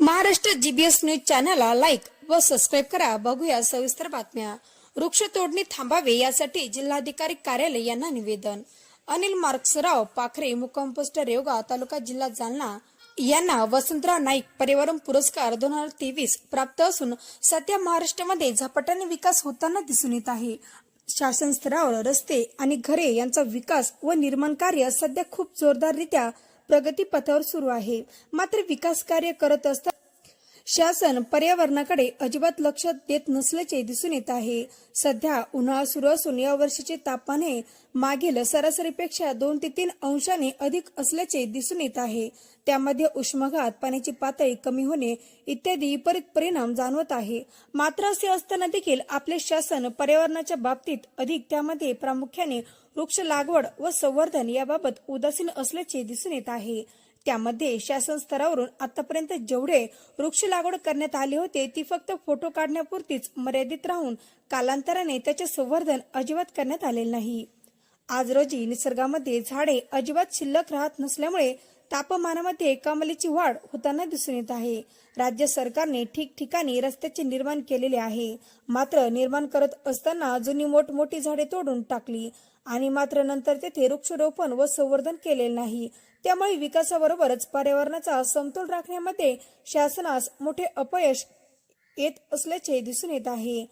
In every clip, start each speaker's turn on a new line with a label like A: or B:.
A: Maharashtra GBS news चॅनलला like व subscribe करा. बघूया सविस्तर बातम्या. वृक्ष तोडणी थांबावे यासाठी जिल्हाधिकारी कार्यालय यांना निवेदन. अनिल मार्क्सराव पाखरे मुक्काम पोस्ट रेवगा तालुका जिल्हा जालना यांना वसंतराव नाईक पर्यावरण पुरस्कार दोन हजार तेवीस प्राप्त असून सध्या महाराष्ट्रामध्ये झपाट्याने विकास होताना दिसून येत आहे. शासन स्तरावर रस्ते आणि घरे यांचा विकास व निर्माण कार्य सध्या खूप जोरदाररित्या प्रगतीपथावर सुरू आहे. मात्र विकास कार्य करत असताना शासन पर्यावरणाकडे अजिबात लक्ष देत नसल्याचे दिसून येत आहे. सध्या उन्हाळा सुरू असून या वर्षीचे तापमान हे मागील सरासरीपेक्षा दोन ते तीन अंशाने अधिक असल्याचे दिसून येत आहे. त्यामध्ये उष्माघात पाण्याची पातळी कमी होणे इत्यादी विपरीत परिणाम जाणवत आहे. मात्र असे असताना देखील आपले शासन पर्यावरणाच्या बाबतीत अधिक त्यामध्ये प्रामुख्याने वृक्ष लागवड व संवर्धन याबाबत उदासीन असल्याचे दिसून येत आहे. त्यामध्ये शासन स्तरावरून आतापर्यंत जेवढे वृक्ष लागवड करण्यात आले होते ती फक्त फोटो काढण्यापुरतीच मर्यादित राहून कालांतराने त्याचे संवर्धन अजिबात करण्यात आलेले नाही. आज रोजी निसर्गामध्ये झाडे अजिबात शिल्लक राहत नसल्यामुळे तापमानामध्ये कमालीची वाढ होताना दिसून येत आहे. राज्य सरकारने ठिकठिकाणी रस्त्याचे निर्माण केलेले आहे. मात्र निर्माण करत असताना जुनी मोठमोठी झाडे तोडून टाकली आणि मात्र नंतर तेथे वृक्षारोपण व संवर्धन केलेले नाही. त्यामुळे विकासाबरोबरच पर्यावरणाचा समतोल राखण्यामध्ये शासनास मोठे अपयश येत असल्याचे दिसून येत आहे.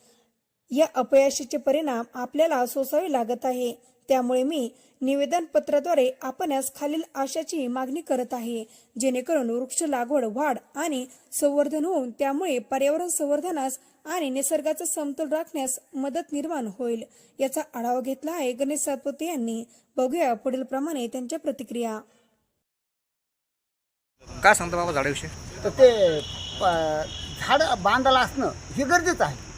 A: या अपयशाचे परिणाम आपल्याला सोसावे लागत आहे. त्यामुळे मी निवेदन पत्राद्वारे आपणास खालील आशाची मागणी करत आहे. जेणेकरून वृक्ष लागवड वाढ आणि संवर्धन होऊन त्यामुळे पर्यावरण संवर्धनास आणि निसर्गाचा समतोल राखण्यास मदत निर्माण होईल. याचा आढावा घेतला आहे गणेश सातपुते यांनी. बघूया पुढील प्रमाणे त्यांच्या प्रतिक्रिया.
B: काय सांगता बाबा झाडाविषयी?
C: तर ते प- झाडं बांधायला असणं हे गरजेचं आहे.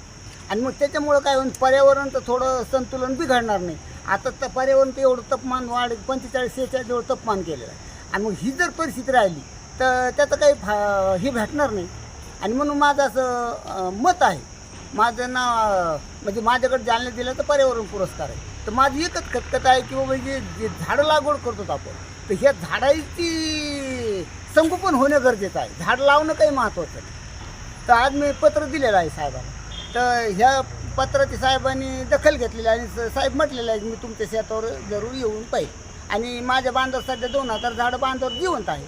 C: आणि मग त्याच्यामुळं काय होईल पर्यावरण तर थोडं संतुलन बिघडणार नाही. आता तर पर्यावरण तर एवढं तापमान वाढ पंचेचाळीस सेहेचाळीस एवढं तापमान केलेलं आहे. आणि मग ही जर परिस्थिती राहिली तर त्याचं काही फा हे भेटणार नाही. आणि म्हणून माझं असं मत आहे माझं ना म्हणजे माझ्याकडे जालना दिलं तर पर्यावरण पुरस्कार आहे. तर माझी एकच खतखत आहे की बाबा जे जे झाडं लागवड करतो आपण तर ह्या झाडाची संगोपन होणं गरजेचं आहे. झाड लावणं काही महत्त्वाचं नाही. तर आज मी पत्र दिलेलं आहे साहेबांना तर ह्या पत्राची साहेबांनी दखल घेतलेली आहे आणि स- साहेब म्हटलेलं आहे की मी तुमच्या शेतावर जरूर येऊन पाहिजे आणि माझ्या बांधावर सध्या दोन हजार झाडं बांधावर जिवंत आहे